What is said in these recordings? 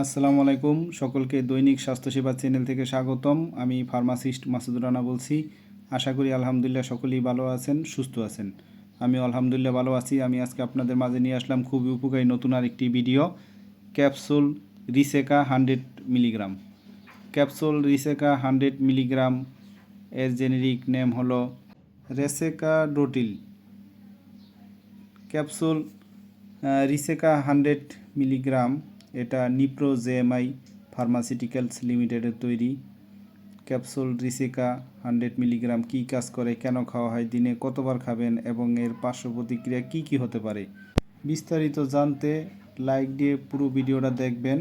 আসসালামু আলাইকুম, সকলকে দৈনিক স্বাস্থ্যসেবা চ্যানেল থেকে স্বাগতম। আমি ফার্মাসিস্ট মাসুদুর রানা বলছি। আশা করি আলহামদুলিল্লাহ সকলেই ভালো আছেন, সুস্থ আছেন। আমি আলহামদুলিল্লাহ ভালো আছি। আমি আজকে আপনাদের মাঝে নিয়ে আসলাম খুবই উপকারী নতুন আরেকটি video, capsule Reseca hundred milligram. Capsule Reseca hundred milligram এর জেনেরিক নেম হলো racecadotril. Capsule Reseca hundred milligram এটা নিপ্রো জেএমআই ফার্মাসিউটিক্যালস লিমিটেডের তৈরি। ক্যাপসুল রিসেকা হান্ড্রেড মিলিগ্রাম কী কাজ করে, কেন খাওয়া হয়, দিনে কতবার খাবেন এবং এর পার্শ্ব প্রতিক্রিয়া কী কী হতে পারে? বিস্তারিত জানতে লাইক দিয়ে পুরো ভিডিওটা দেখবেন।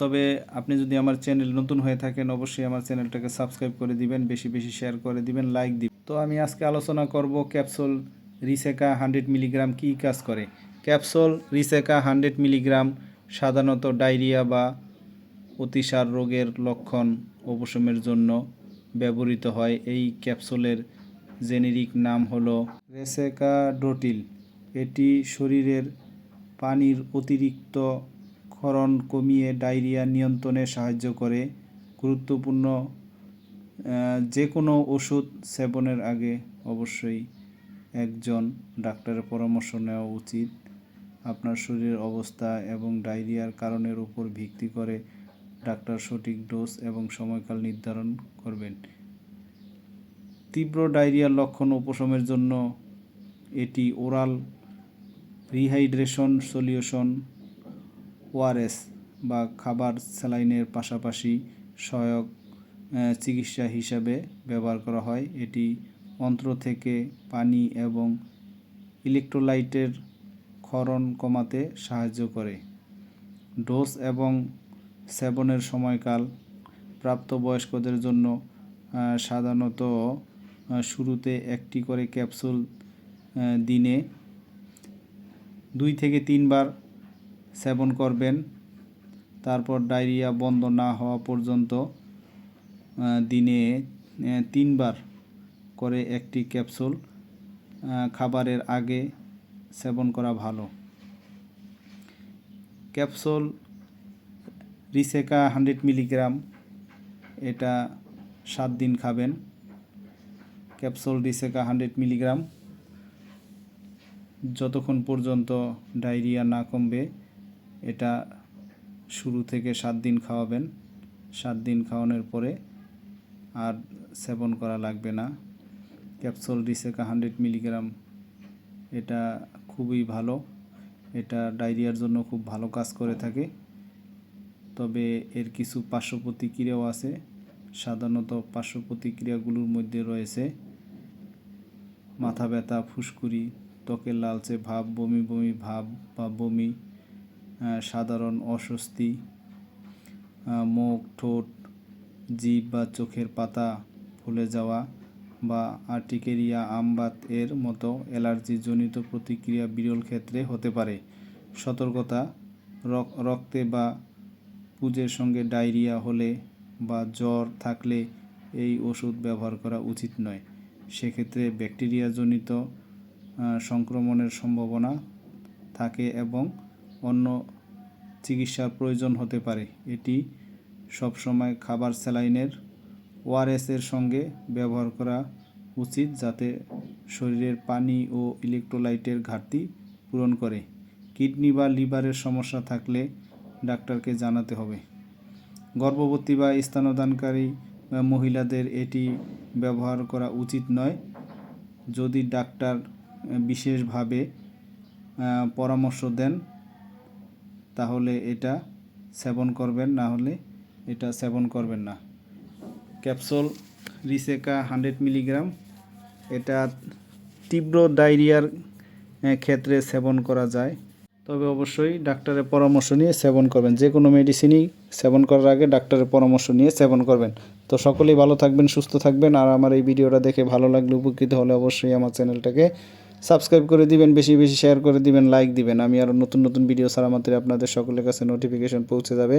তবে আপনি যদি আমার চ্যানেল নতুন হয়ে থাকেন, অবশ্যই আমার চ্যানেলটাকে সাবস্ক্রাইব করে দিবেন, বেশি বেশি শেয়ার করে দিবেন লাইক দিবেন। তো আমি আজকে আলোচনা করব ক্যাপসুল রিসেকা হান্ড্রেড মিলিগ্রাম কী কাজ করে। ক্যাপসুল রিসেকা হান্ড্রেড মিলিগ্রাম, সাধারণত ডায়রিয়া বা অতিসার রোগের লক্ষণ উপশমের জন্য ব্যবহৃত হয়। এই ক্যাপসুলের জেনেরিক নাম হলো রেসেকাডোটিল। এটি শরীরের পানির অতিরিক্ত ক্ষরণ কমিয়ে ডায়রিয়া নিয়ন্ত্রণে সাহায্য করে। গুরুত্বপূর্ণ যে কোনো ওষুধ সেবনের আগে অবশ্যই একজন ডাক্তারের পরামর্শ নেওয়া উচিত। আপনার শরীরের অবস্থা এবং ডায়রিয়ার কারণের উপর ভিত্তি করে ডাক্তার সঠিক ডোজ এবং সময়কাল নির্ধারণ করবেন। তীব্র ডায়রিয়ার লক্ষণ উপশমের জন্য এটি ওরাল রিহাইড্রেশন সলিউশন, ওআরএস বা খাবার স্যালাইনের পাশাপাশি সহায়ক চিকিৎসা হিসাবে ব্যবহার করা হয়। এটি অন্ত্র থেকে পানি এবং ইলেকট্রোলাইটের ক্ষরণ কমাতে সাহায্য করে। ডোজ এবং সেবনের সময়কাল প্রাপ্তবয়স্কদের জন্য সাধারণত শুরুতে একটি করে ক্যাপসুল দিনে দুই থেকে তিনবার সেবন করবেন। তারপর ডায়রিয়া বন্ধ না হওয়া পর্যন্ত দিনে তিনবার করে একটি ক্যাপসুল খাবারের আগে সেবন করা ভালো। ক্যাপসুল রিসেকা হান্ড্রেড মিলিগ্রাম, এটা সাত দিন খাবেন। ক্যাপসুল রিসেকা হান্ড্রেড মিলিগ্রাম, যতক্ষণ পর্যন্ত ডায়রিয়া না কমবে, এটা শুরু থেকে সাত দিন খাওয়াবেন। সাত দিন খাওয়ানোর পরে আর সেবন করা লাগবে না। ক্যাপসুল রিসেকা হান্ড্রেড মিলিগ্রাম, এটা খুবই ভালো। এটা ডায়রিয়ার জন্য খুব ভালো কাজ করে থাকে। তবে এর কিছু পার্শ্ব প্রতিক্রিয়াও আছে। সাধারণত পার্শ্ব প্রতিক্রিয়াগুলোর মধ্যে রয়েছে মাথা ব্যথা, ফুসকুড়ি, ত্বকের লালচে ভাব, বমি বমি ভাব বা বমি সাধারণ অস্বস্তি মুখ, ঠোঁট, জিভ বা চোখের পাতা ফুলে যাওয়া বা আর্টিকেরিয়া আমবাত এর মতো অ্যালার্জিজনিত প্রতিক্রিয়া বিরল ক্ষেত্রে হতে পারে। সতর্কতা রক্তে বা পুজের সঙ্গে ডায়রিয়া হলে বা জ্বর থাকলে এই ওষুধ ব্যবহার করা উচিত নয়। সেক্ষেত্রে ব্যাকটেরিয়াজনিত সংক্রমণের সম্ভাবনা থাকে এবং অন্য চিকিৎসার প্রয়োজন হতে পারে। এটি সবসময় খাবার স্যালাইনের ওআরএস এর সঙ্গে ব্যবহার করা উচিত যাতে শরীরের পানি ও ইলেকট্রোলাইটের ঘাটতি পূরণ করে। কিডনি বা লিভারের সমস্যা থাকলে ডাক্তারকে জানাতে হবে। গর্ভবতী বা স্তনদানকারী আহ, মহিলাদের এটি ব্যবহার করা উচিত নয়। যদি ডাক্তার বিশেষভাবে পরামর্শ দেন তাহলে এটা সেবন করবেন না হলে এটা সেবন করবেন না। Capsule Reseca hundred milligram. এটা তীব্র ডায়রিয়ার ক্ষেত্রে সেবন করা যায়। তবে অবশ্যই ডাক্তারের পরামর্শ নিয়ে সেবন করবেন। যে কোনো মেডিসিনই সেবন করার আগে ডাক্তারের পরামর্শ নিয়ে সেবন করবেন। তো সকলেই ভালো থাকবেন, সুস্থ থাকবেন। আর আমার এই ভিডিওটা দেখে ভালো লাগলে, উপকৃত হলে অবশ্যই আমার চ্যানেলটাকে সাবস্ক্রাইব করে দিবেন, বেশি বেশি শেয়ার করে দিবেন, লাইক দিবেন। আমি আরও নতুন নতুন ভিডিও ছাড়া মাত্র আপনাদের সকলের কাছে নোটিফিকেশন পৌঁছে যাবে।